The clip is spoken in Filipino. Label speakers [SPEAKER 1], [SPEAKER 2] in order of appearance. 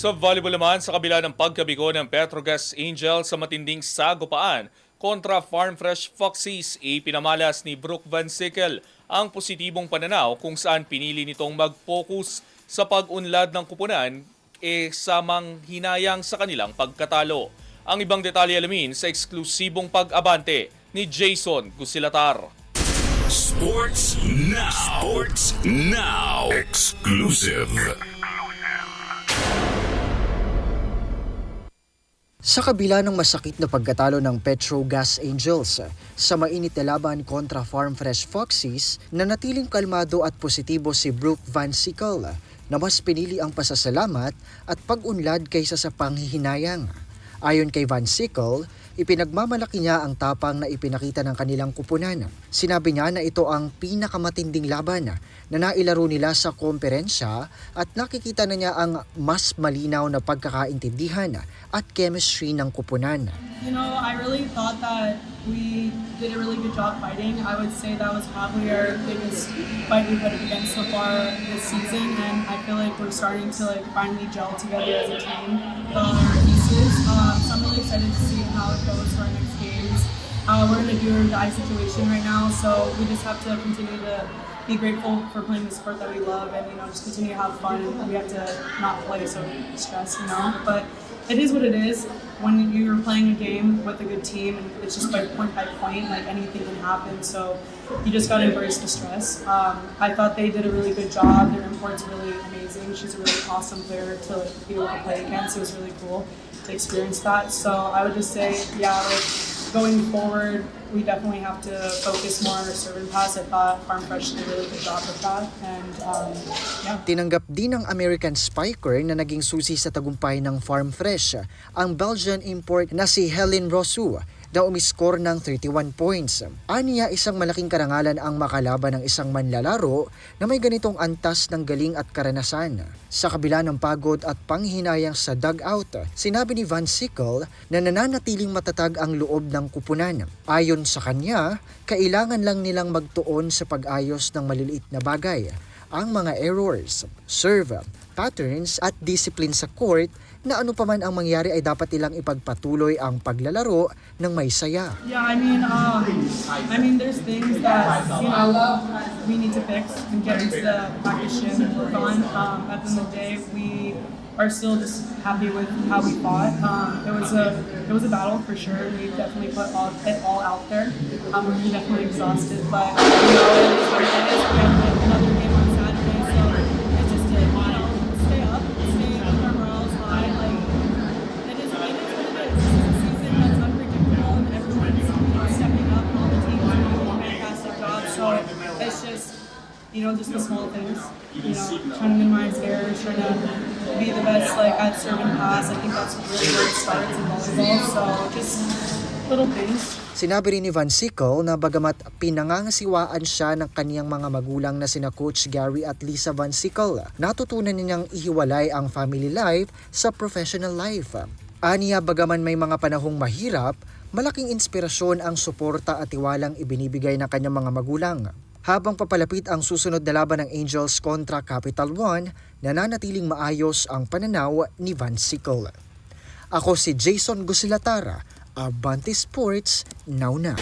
[SPEAKER 1] Sa volleyball naman, sa kabila ng pagkabigo ng Petrogas Angel sa matinding sagupaan kontra Farm Fresh Foxies, ipinamalas ni Brooke Van Sickle ang positibong pananaw kung saan pinili nitong mag-focus sa pag-unlad ng kupunan e samang hinayang sa kanilang pagkatalo. Ang ibang detalye alamin sa eksklusibong pag-abante ni Jason Gusilatar.
[SPEAKER 2] Sports Now. Sports Now. Exclusive.
[SPEAKER 3] Sa kabila ng masakit na pagkatalo ng Petro Gas Angels sa mainit na laban kontra Farm Fresh Foxies, nanatiling kalmado at positibo si Brooke Van Sickle na mas pinili ang pasasalamat at pag-unlad kaysa sa panghihinayang. Ayon kay Van Sickle, ipinagmamalaki niya ang tapang na ipinakita ng kanilang kupunan. Sinabi niya na ito ang pinakamatinding laban na nailaro nila sa komperensya at nakikita na niya ang mas malinaw na pagkakaintindihan at chemistry ng kupunan.
[SPEAKER 4] You know, I really thought that we did a really good job fighting. I would say that was probably our biggest fight we put up against so far this season, and I feel like we're starting to like finally gel together as a team. Um, so I'm really excited to see how it goes for our next games. Uh, we're in a do or die situation right now, so we just have to continue to be grateful for playing the sport that we love, and you know, just continue to have fun. We have to not play so stressed, you know, but it is what it is. When you're playing a game with a good team, and it's just by point by point, like anything can happen. So you just gotta embrace the stress. Um, I thought they did a really good job. Their import's really amazing. She's a really awesome player to be able to play against. It was really cool to experience that. So I would just say, yeah, like going forward, we definitely have to focus more on our serve and pass. I thought Farm Fresh did a really good job with that, and um, yeah.
[SPEAKER 3] Tinanggap din ng American Spiker na naging susi sa tagumpay ng Farm Fresh ang Belgian import na si Helen Rosu na umiskor ng 31 points. Aniya isang malaking karangalan ang makalaban ng isang manlalaro na may ganitong antas ng galing at karanasan. Sa kabila ng pagod at panghinayang sa dugout, sinabi ni Van Sickle na nananatiling matatag ang loob ng kupunan. Ayon sa kanya, kailangan lang nilang magtuon sa pag-ayos ng maliliit na bagay ang mga errors, serve, patterns at discipline sa court na ano pa man ang mangyari ay dapat nilang ipagpatuloy ang paglalaro ng may saya.
[SPEAKER 4] Yeah, I mean, um, I mean, there's things that you know we need to fix and get into the practice and work on. Um, at the end of the day, we are still just happy with how we fought. Um, it was a it was a battle for sure. We definitely put all it all out there. Um, we're definitely exhausted, but you know, it is it. You know, just the small things. You know, trying to minimize errors, trying to be the best like at serve and pass. I think that's really where it starts in volleyball. So just little things.
[SPEAKER 3] Sinabi rin ni Van Sickle na bagamat pinangangasiwaan siya ng kaniyang mga magulang na sina Coach Gary at Lisa Van Sickle, natutunan niyang ihiwalay ang family life sa professional life. Aniya bagaman may mga panahong mahirap, malaking inspirasyon ang suporta at tiwalang ibinibigay ng kanyang mga magulang. Habang papalapit ang susunod na laban ng Angels kontra Capital One, nananatiling maayos ang pananaw ni Van Sickle. Ako si Jason Gusilatara, Abante Sports, now na.